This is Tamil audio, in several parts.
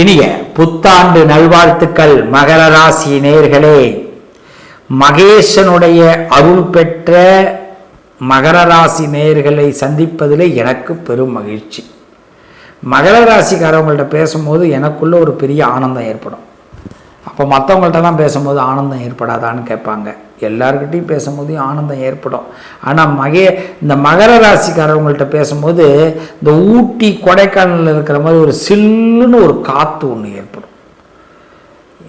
இனிய புத்தாண்டு நல்வாழ்த்துக்கள் மகர ராசி நேர்களே. மகேசனுடைய அருள் பெற்ற மகர ராசி நேர்களை சந்திப்பதில் எனக்கு பெரும் மகிழ்ச்சி. மகர ராசிக்காரவங்கள்ட்ட பேசும்போது எனக்குள்ள ஒரு பெரிய ஆனந்தம் ஏற்படும். அப்போ மற்றவங்கள்ட்டலாம் பேசும்போது ஆனந்தம் ஏற்படாதான்னு கேட்பாங்க. எல்லாருக்கிட்டையும் பேசும்போது ஆனந்தம் ஏற்படும். ஆனால் மகே இந்த மகர ராசிக்காரவங்கள்ட்ட பேசும்போது இந்த ஊட்டி கொடைக்கானலில் இருக்கிற மாதிரி ஒரு சில்லுன்னு ஒரு காற்று ஒன்று ஏற்படும்.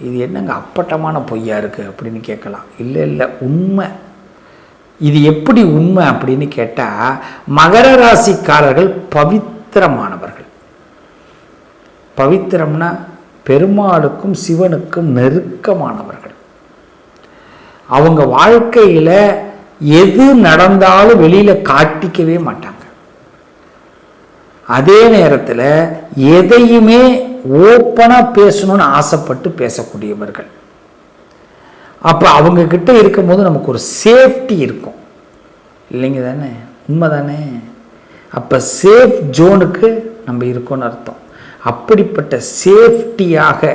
இது என்னங்க அப்பட்டமான பொய்யா இருக்குது அப்படின்னு கேட்கலாம். இல்லை இல்லை உண்மை. இது எப்படி உண்மை அப்படின்னு கேட்டால் மகர ராசிக்காரர்கள் பவித்திரமானவர்கள். பவித்திரம்னா பெருமாளுக்கும் சிவனுக்கும் நெருக்கமானவர்கள். அவங்க வாழ்க்கையில் எது நடந்தாலும் வெளியில் காட்டிக்கவே மாட்டாங்க. அதே நேரத்தில் எதையுமே ஓப்பனாக பேசணும்னு ஆசைப்பட்டு பேசக்கூடியவர்கள். அப்போ அவங்க கிட்ட இருக்கும்போது நமக்கு ஒரு சேஃப்டி இருக்கும். இல்லைங்க தானே? உண்மை தானே? அப்போ சேஃப் ஜோனுக்கு நம்ம இருக்கோம்னு அர்த்தம். அப்படிப்பட்ட சேஃப்டியாக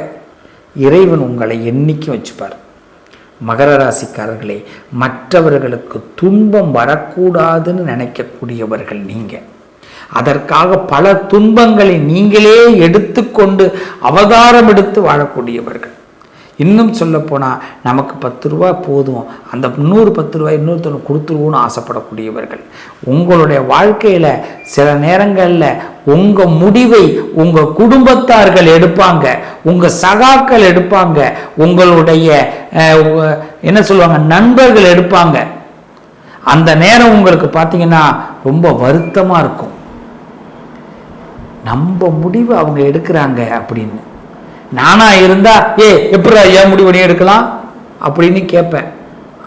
இறைவன் உங்களை என்னைக்கும் வச்சுப்பார். மகர ராசிக்காரர்களே மற்றவர்களுக்கு துன்பம் வரக்கூடாதுன்னு நினைக்கக்கூடியவர்கள் நீங்கள் அதற்காக பல துன்பங்களை நீங்களே எடுத்துக்கொண்டு அவதாரம் எடுத்து வாழக்கூடியவர்கள். இன்னும் சொல்லப்போனால் நமக்கு பத்து ரூபா போதும். அந்த நூறு பத்து ரூபாய் இன்னொருத்தவங்க கொடுத்துருவோன்னு ஆசைப்படக்கூடியவர்கள். உங்களுடைய வாழ்க்கையில் சில நேரங்களில் உங்கள் முடிவை உங்கள் குடும்பத்தார்கள் எடுப்பாங்க. உங்கள் சகாக்கள் எடுப்பாங்க. உங்களுடைய என்ன சொல்லுவாங்க நண்பர்கள் எடுப்பாங்க. அந்த நேரம் உங்களுக்கு பார்த்தீங்கன்னா ரொம்ப வருத்தமாக இருக்கும். நம்ம முடிவு அவங்க எடுக்கிறாங்க அப்படின்னு. நானா இருந்தா ஏ எப்படி ஏன் முடிவு பண்ணி எடுக்கலாம் அப்படின்னு கேட்பேன்.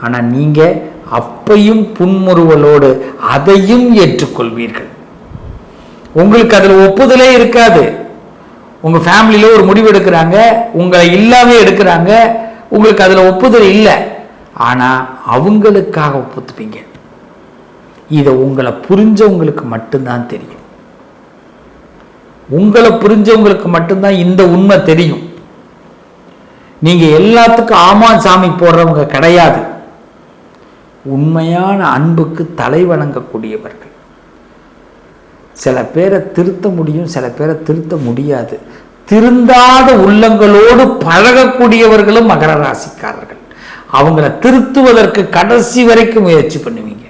ஆனா நீங்க அப்பையும் புன்முறுவலோடு அதையும் ஏற்றுக்கொள்வீர்கள். உங்களுக்கு அதில் ஒப்புதலே இருக்காது. உங்க ஃபேமிலியில ஒரு முடிவு எடுக்கிறாங்க உங்களை இல்லாம எடுக்கிறாங்க உங்களுக்கு அதில் ஒப்புதல் இல்லை. ஆனா அவங்களுக்காக ஒப்புத்துப்பீங்க. இதை உங்களை புரிஞ்சவங்களுக்கு மட்டும்தான் தெரியும். உங்களை புரிஞ்சவங்களுக்கு மட்டும்தான் இந்த உண்மை தெரியும். நீங்க எல்லாத்துக்கும் ஆமா சாமி போடுறவங்க கிடையாது. உண்மையான அன்புக்கு தலை வணங்கக்கூடியவர்கள். சில பேரை திருத்த முடியும் சில பேரை திருத்த முடியாது. திருந்தாத உள்ளங்களோடு பழகக்கூடியவர்களும் மகர ராசிக்காரர்கள். அவங்கள திருத்துவதற்கு கடைசி வரைக்கும் முயற்சி பண்ணுவீங்க.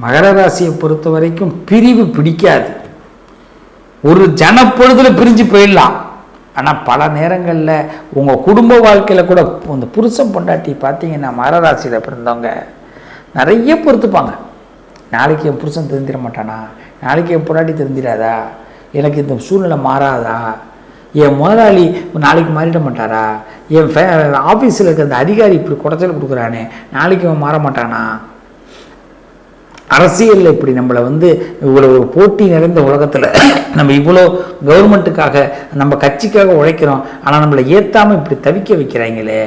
மகர ராசியை பொறுத்த வரைக்கும் பிரிவு பிடிக்காது. ஒரு ஜனப்பொழுதுல பிரிஞ்சு போயிடலாம். ஆனால் பல நேரங்களில் உங்கள் குடும்ப வாழ்க்கையில் கூட இந்த புருஷன் பொண்டாட்டி பார்த்தீங்கன்னா மரராசியில் பிறந்தவங்க நிறைய பொறுத்துப்பாங்க. நாளைக்கு என் புருஷன் திருந்திட மாட்டானா? நாளைக்கு என் பொண்டாட்டி திருந்திடாதா? எனக்கு இந்த சூழ்நிலை மாறாதா? என் முதலாளி நாளைக்கு மாறிட மாட்டாரா? என் ஃபே ஆஃபீஸில் இருக்க அந்த அதிகாரி இப்படி குடைச்சல் கொடுக்குறானே நாளைக்கு அவன் மாற மாட்டானா? அரசியலில் இப்படி நம்மளை வந்து இவ்வளோ ஒரு போட்டி நிறைந்த உலகத்தில் நம்ம இவ்வளோ கவர்மெண்ட்டுக்காக நம்ம கட்சிக்காக உழைக்கிறோம். ஆனால் நம்மளை ஏற்றாமல் இப்படி தவிக்க வைக்கிறாங்களே.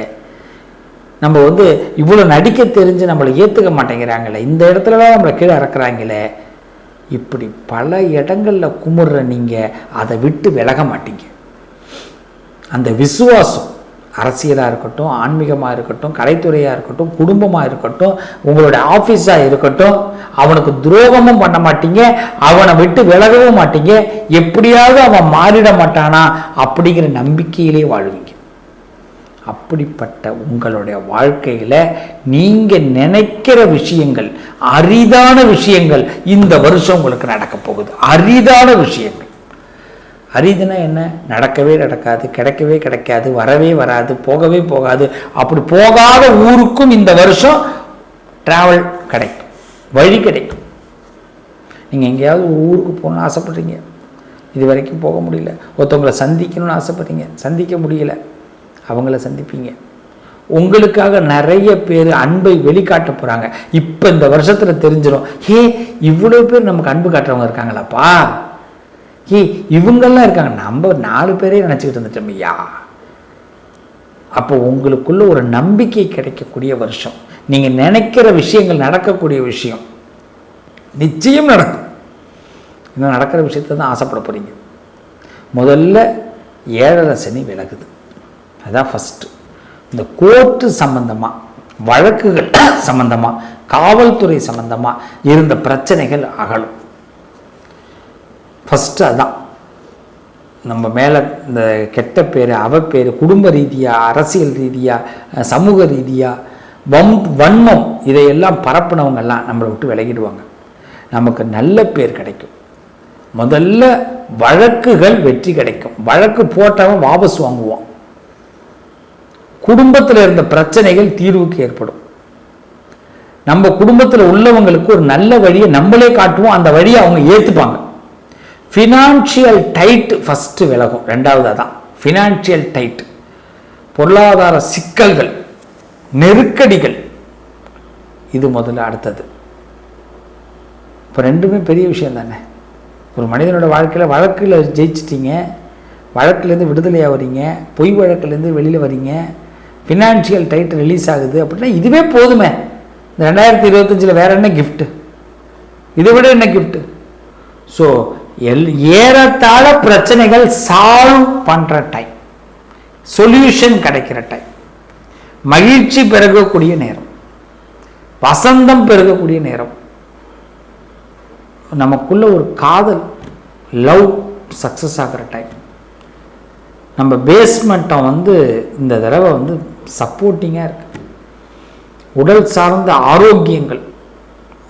நம்ம வந்து இவ்வளோ நடிக்க தெரிஞ்சு நம்மளை ஏற்றுக்க மாட்டேங்கிறாங்களே. இந்த இடத்துலலாம் நம்மளை கீழே இறக்குறாங்களே. இப்படி பல இடங்களில் குமுறுற நீங்கள் அதை விட்டு விலக மாட்டீங்க. அந்த விசுவாசம் அரசியலாக இருக்கட்டும் ஆன்மீகமாக இருக்கட்டும் கலைத்துறையாக இருக்கட்டும் குடும்பமாக இருக்கட்டும் உங்களுடைய ஆஃபீஸாக இருக்கட்டும் அவனுக்கு துரோகமும் பண்ண மாட்டீங்க அவனை விட்டு விலகவும் மாட்டீங்க எப்படியாவது அவன் மாறிட மாட்டானா அப்படிங்கிற நம்பிக்கையிலே வாழ்வீங்க. அப்படிப்பட்ட உங்களுடைய வாழ்க்கையில் நீங்கள் நினைக்கிற விஷயங்கள் அரிதான விஷயங்கள் இந்த வருஷம் உங்களுக்கு நடக்க போகுது. அரிதான விஷயங்கள். அரிதுனா என்ன? நடக்கவே நடக்காது கிடைக்கவே கிடைக்காது வரவே வராது போகவே போகாது. அப்படி போகாத ஊருக்கும் இந்த வருஷம் ட்ராவல் கிடைக்கும். வழி கிடைக்கும். நீங்கள் எங்கேயாவது ஒரு ஊருக்கு போகணும்னு ஆசைப்பட்றீங்க. இது வரைக்கும் போக முடியல. ஒருத்தவங்களை சந்திக்கணும்னு ஆசைப்பட்றீங்க. சந்திக்க முடியல. அவங்கள சந்திப்பீங்க. உங்களுக்காக நிறைய பேர் அன்பை வெளிக்காட்ட போகிறாங்க இப்போ இந்த வருஷத்தில் தெரிஞ்சிடும் ஹே இவ்வளோ பேர் நமக்கு அன்பு காட்டுறவங்க இருக்காங்களாப்பா. ஏ இவங்கெல்லாம் இருக்காங்க. நம்ம நாலு பேரே நினச்சிக்கிட்டு இருந்துட்டோம் ஐயா. அப்போ உங்களுக்குள்ள ஒரு நம்பிக்கை கிடைக்கக்கூடிய வருஷம். நீங்கள் நினைக்கிற விஷயங்கள் நடக்கக்கூடிய விஷயம். நிச்சயம் நடக்கும். இன்னும் நடக்கிற விஷயத்தை தான் ஆசைப்பட போகிறீங்க முதல்ல ஏழரை சனி விலகுது. அதுதான் ஃபஸ்ட்டு இந்த கோர்ட்டு சம்பந்தமாக வழக்குகள் சம்பந்தமாக காவல்துறை சம்பந்தமாக இருந்த பிரச்சனைகள் அகலும். ஃபஸ்ட்டு அதான். நம்ம மேலே இந்த கெட்ட பேர் அவப்பேர் குடும்ப ரீதியாக அரசியல் ரீதியாக சமூக ரீதியாக வம் வன்மம் இதையெல்லாம் பரப்புனவங்கெல்லாம் நம்மளை விட்டு விலகிடுவாங்க. நமக்கு நல்ல பேர் கிடைக்கும். முதல்ல வழக்குகள் வெற்றி கிடைக்கும். வழக்கு போட்டவன் வாபஸ் வாங்குவான். குடும்பத்தில் இருந்த பிரச்சனைகள் தீர்வுக்கு ஏற்படும். நம்ம குடும்பத்தில் உள்ளவங்களுக்கு ஒரு நல்ல வழியை நம்மளே காட்டுவோம். அந்த வழியை அவங்க ஏற்றுப்பாங்க ஃபினான்ஷியல் டைட் ஃபஸ்ட்டு விலகும். ரெண்டாவது அதான். ஃபினான்ஷியல் டைட் பொருளாதார சிக்கல்கள் நெருக்கடிகள். இது முதல்ல அடுத்தது. இப்போ ரெண்டுமே பெரிய விஷயம் தானே. ஒரு மனிதனோட வாழ்க்கையில் வழக்கில் ஜெயிச்சிட்டீங்க வழக்குலேருந்து விடுதலையாக வரீங்க பொய் வழக்குலேருந்து வெளியில் வரீங்க ஃபினான்ஷியல் டைட் ரிலீஸ் ஆகுது அப்படின்னா இதுவே போதுமே. இந்த ரெண்டாயிரத்தி இருபத்தஞ்சில் வேறு என்ன கிஃப்ட்டு இதை விட என்ன கிஃப்ட்டு ஸோ எல் ஏறத்தாழ பிரச்சனைகள் சால்வ் பண்ணுற டைம் சொல்யூஷன் கிடைக்கிற டைம் மகிழ்ச்சி பெருகக்கூடிய நேரம். வசந்தம் பெருகக்கூடிய நேரம். நமக்குள்ள ஒரு காதல் லவ் சக்ஸஸ் ஆகிற டைம் நம்ம பேஸ்மெண்ட்டை வந்து இந்த தடவை வந்து சப்போர்ட்டிங்காக இருக்கு. உடல் சார்ந்த ஆரோக்கியங்கள்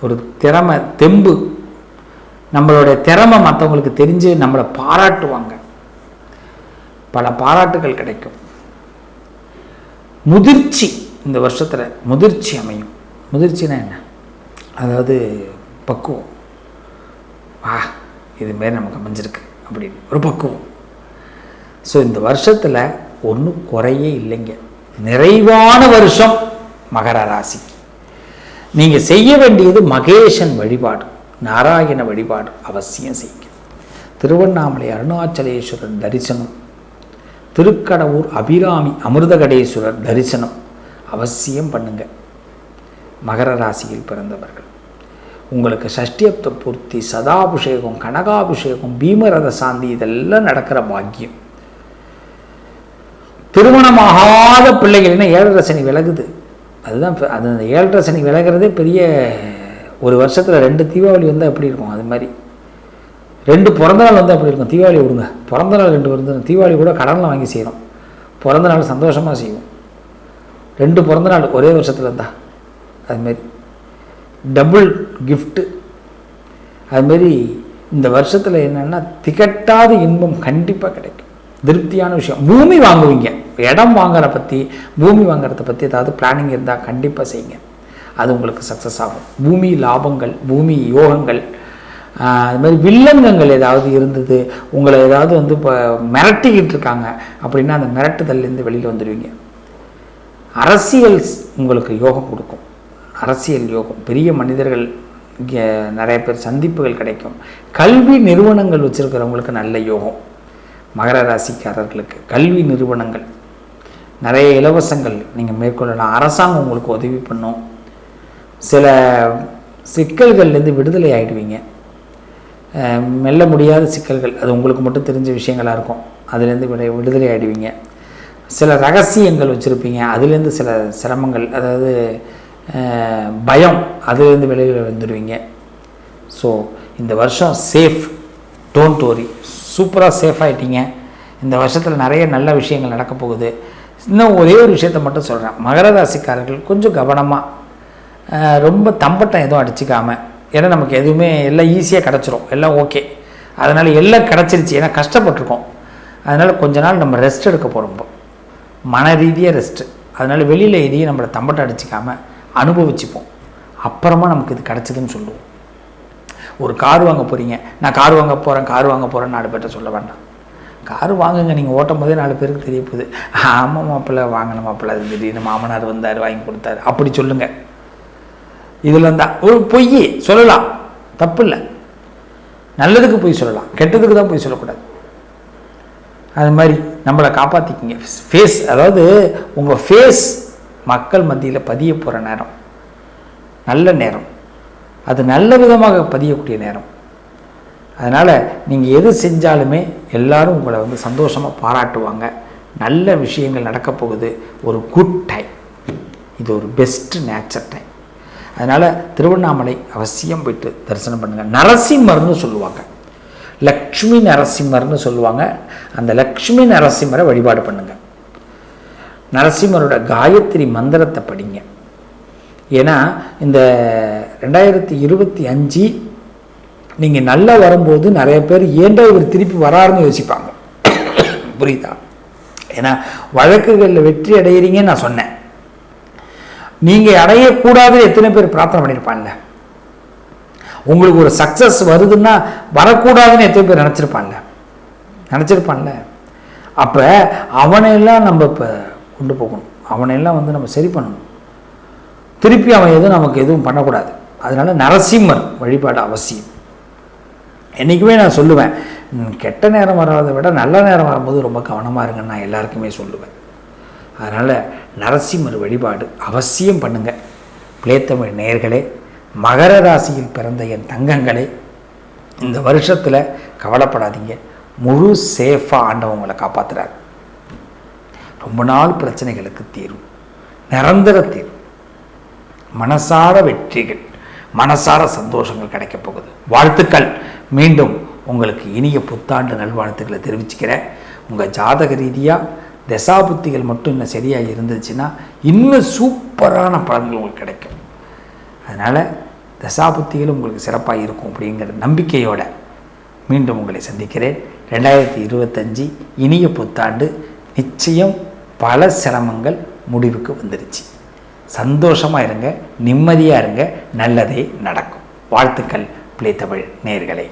ஒரு திறமை தெம்பு நம்மளுடைய திறமை மற்றவங்களுக்கு தெரிஞ்சு நம்மளை பாராட்டுவாங்க. பல பாராட்டுகள் கிடைக்கும். முதிர்ச்சி இந்த வருஷத்தில் முதிர்ச்சி அமையும். முதிர்ச்சினா என்ன? அதாவது பக்குவம். வா இதுமாரி நமக்கு அமைஞ்சிருக்கு அப்படின்னு. ஒரு பக்குவம். ஸோ இந்த வருஷத்தில் ஒன்றும் குறையே இல்லைங்க. நிறைவான வருஷம் மகர ராசிக்கு. நீங்கள் செய்ய வேண்டியது மகேஷன் வழிபாடு. நாராயண வழிபாடு அவசியம் செய்யுங்க திருவண்ணாமலை அருணாச்சலேஸ்வரர் தரிசனம் திருக்கடவுர் அபிராமி அமிர்தகடேஸ்வரர் தரிசனம் அவசியம் பண்ணுங்க. மகர ராசியில் பிறந்தவர்கள் உங்களுக்கு சஷ்டியப்த பூர்த்தி சதாபிஷேகம் கனகாபிஷேகம் பீமரத சாந்தி இதெல்லாம் நடக்கிற பாக்கியம். திருமணமாகாத பிள்ளைகள்னா ஏழரை சனி விலகுது. அதுதான் அது அந்த ஏழரை சனி விலகிறதே பெரிய ஒரு வருஷத்தில் ரெண்டு தீபாவளி வந்தால் எப்படி இருக்கும்? அது மாதிரி. ரெண்டு பிறந்த நாள் வந்தால் எப்படி இருக்கும்? தீபாவளி விடுங்க. பிறந்த நாள் ரெண்டு வருது. தீபாவளி கூட கடனில் வாங்கி செய்கிறோம் பிறந்த நாள் சந்தோஷமாக செய்வோம். ரெண்டு பிறந்த நாள் ஒரே வருஷத்தில் இருந்தா அதுமாரி டபுள் கிஃப்ட்டு அதுமாரி இந்த வருஷத்தில் என்னென்னா திகட்டாத இன்பம் கண்டிப்பாக கிடைக்கும். திருப்தியான விஷயம். பூமி வாங்குவீங்க. இடம் வாங்குற பற்றி பூமி வாங்குறத பற்றி ஏதாவது பிளானிங் இருந்தால் கண்டிப்பாக செய்யுங்க. அது உங்களுக்கு சக்ஸஸ் ஆகும். பூமி லாபங்கள் பூமி யோகங்கள் அது மாதிரி வில்லங்கங்கள் ஏதாவது இருந்தது உங்களை ஏதாவது வந்து இப்போ மிரட்டிக்கிட்டு இருக்காங்க அப்படின்னா அந்த மிரட்டுதல்லேருந்து வெளியில் வந்துடுவீங்க அரசியல் உங்களுக்கு யோகம் கொடுக்கும். அரசியல் யோகம். பெரிய மனிதர்கள் இங்கே நிறைய பேர் சந்திப்புகள் கிடைக்கும். கல்வி நிறுவனங்கள் வச்சுருக்கிறவங்களுக்கு நல்ல யோகம். மகர ராசிக்காரர்களுக்கு கல்வி நிறுவனங்கள். நிறைய இலவசங்கள் நீங்கள் மேற்கொள்ளலாம். அரசாங்கம் உங்களுக்கு உதவி பண்ணும். சில சிக்கல்கள்லேருந்து விடுதலை ஆகிடுவீங்க மெல்ல முடியாத சிக்கல்கள் அது உங்களுக்கு மட்டும் தெரிஞ்ச விஷயங்களாக இருக்கும். அதுலேருந்து விட விடுதலை ஆகிடுவீங்க சில ரகசியங்கள் வச்சுருப்பீங்க அதுலேருந்து சில சிரமங்கள் அதாவது பயம் அதுலேருந்து வெளியில் வந்துடுவீங்க. ஸோ இந்த வருஷம் சேஃப் டோன்ட் ஓரி சூப்பராக சேஃப் ஆகிட்டீங்க இந்த வருஷத்தில் நிறைய நல்ல விஷயங்கள் நடக்க போகுது. இன்னும் ஒரே ஒரு விஷயத்தை மட்டும் சொல்கிறேன் மகர ராசிக்காரர்கள் கொஞ்சம் கவனமாக ரொம்ப தம்பட்டம் எதுவும் அடிச்சிக்காமல் ஏன்னா நமக்கு எதுவுமே எல்லாம் ஈஸியாக கிடச்சிரும். எல்லாம் ஓகே அதனால் எல்லாம் கிடச்சிருச்சு. ஏன்னா கஷ்டப்பட்டிருக்கோம். அதனால் கொஞ்ச நாள் நம்ம ரெஸ்ட் எடுக்க போகிறோம் மன ரீதியாக ரெஸ்ட்டு அதனால் வெளியில் எதையும் நம்மளை தம்பட்டம் அடிச்சிக்காமல் அனுபவிச்சுப்போம். அப்புறமா நமக்கு இது கிடச்சிதுன்னு சொல்லுவோம். ஒரு கார் வாங்க போகிறீங்க நான் கார் வாங்க போகிறேன் கார் வாங்க போகிறேன்னு நாலு பேர்ட்ட சொல்ல வேண்டாம். கார் வாங்குங்க. நீங்கள் ஓட்டும் போதே நாலு பேருக்கு தெரிய போகுது. ஆமாம் மாப்பிள்ளை வாங்கின மாப்பிள்ளை. அது திடீர்னு மாமனார் வந்தார் வாங்கி கொடுத்தாரு. அப்படி சொல்லுங்கள் இதில் தான் ஒரு பொய் சொல்லலாம். தப்பு இல்லை நல்லதுக்கு போய் சொல்லலாம். கெட்டதுக்கு தான் போய் சொல்லக்கூடாது. அது மாதிரி நம்மளை காப்பாற்றிக்கிங்க ஃபேஸ் அதாவது உங்கள் ஃபேஸ் மக்கள் மத்தியில் பதிய போகிற நேரம். நல்ல நேரம். அது நல்ல விதமாக பதியக்கூடிய நேரம். அதனால் நீங்கள் எது செஞ்சாலுமே எல்லாரும் உங்களை வந்து சந்தோஷமாக பாராட்டுவாங்க. நல்ல விஷயங்கள் நடக்கப் போகுது. ஒரு குட் டைம் இது ஒரு பெஸ்ட் நேச்சர் டைம் அதனால் திருவண்ணாமலை அவசியம் போயிட்டு தரிசனம் பண்ணுங்கள் நரசிம்மர்னு சொல்லுவாங்க. லக்ஷ்மி நரசிம்மர்னு சொல்லுவாங்க. அந்த லக்ஷ்மி நரசிம்மரை வழிபாடு பண்ணுங்கள் நரசிம்மரோட காயத்ரி மந்திரத்தை படிங்க. ஏன்னா இந்த ரெண்டாயிரத்தி இருபத்தி அஞ்சு நீங்கள் நல்லா வரும்போது நிறைய பேர் ஏன்டா இவர் திருப்பி வராருன்னு யோசிப்பாங்க. புரியுதா? ஏன்னா வழக்குகளில் வெற்றி அடையிறீங்கன்னு நான் சொன்னேன். நீங்கள் அடையக்கூடாது எத்தனை பேர் பிரார்த்தனை பண்ணியிருப்பான்ல உங்களுக்கு ஒரு சக்ஸஸ் வருதுன்னா வரக்கூடாதுன்னு எத்தனை பேர் நினச்சிருப்பான்ல நினச்சிருப்பான்ல அப்போ அவனையெல்லாம் நம்ம இப்போ கொண்டு போகணும். அவனையெல்லாம் வந்து நம்ம சரி பண்ணணும். திருப்பி அவன் எதுவும் நமக்கு எதுவும் பண்ணக்கூடாது. அதனால நரசிம்மர் வழிபாடு அவசியம். என்றைக்குமே நான் சொல்லுவேன் கெட்ட நேரம் வராதை விட நல்ல நேரம் வரும்போது ரொம்ப கவனமாக இருங்கன்னு நான் எல்லாருக்குமே சொல்லுவேன். அதனால் நரசிம்மர் வழிபாடு அவசியம் பண்ணுங்கள் பிளேத்தமிழ் நேயர்களே மகர ராசியில் பிறந்த என் தங்கங்களே இந்த வருஷத்தில் கவலைப்படாதீங்க. முழு சேஃபாக ஆண்டவன் உங்களை ரொம்ப நாள் பிரச்சனைகளுக்கு தீர்வு நிரந்தர தீர்வு மனசார வெற்றிகள் மனசார சந்தோஷங்கள் கிடைக்கப் போகுது. வாழ்த்துக்கள். மீண்டும் உங்களுக்கு இனிய புத்தாண்டு நல்வாழ்த்துக்களை தெரிவிச்சுக்கிறேன். உங்கள் ஜாதக ரீதியாக தசாபுத்திகள் மட்டும் இன்னும் சரியாக இருந்துச்சுன்னா இன்னும் சூப்பரான பலன்கள் உங்களுக்கு கிடைக்கும். அதனால் தசாபுத்திகளும் உங்களுக்கு சிறப்பாக இருக்கும் அப்படிங்கிற நம்பிக்கையோடு மீண்டும் உங்களை சந்திக்கிறேன். ரெண்டாயிரத்தி இருபத்தஞ்சி இனிய புத்தாண்டு நிச்சயம் பல சிரமங்கள் முடிவுக்கு வந்துருச்சு. சந்தோஷமாக இருங்க நிம்மதியாக இருங்க நல்லதே நடக்கும். வாழ்த்துக்கள் பிளே தமிழ் நேர்களை.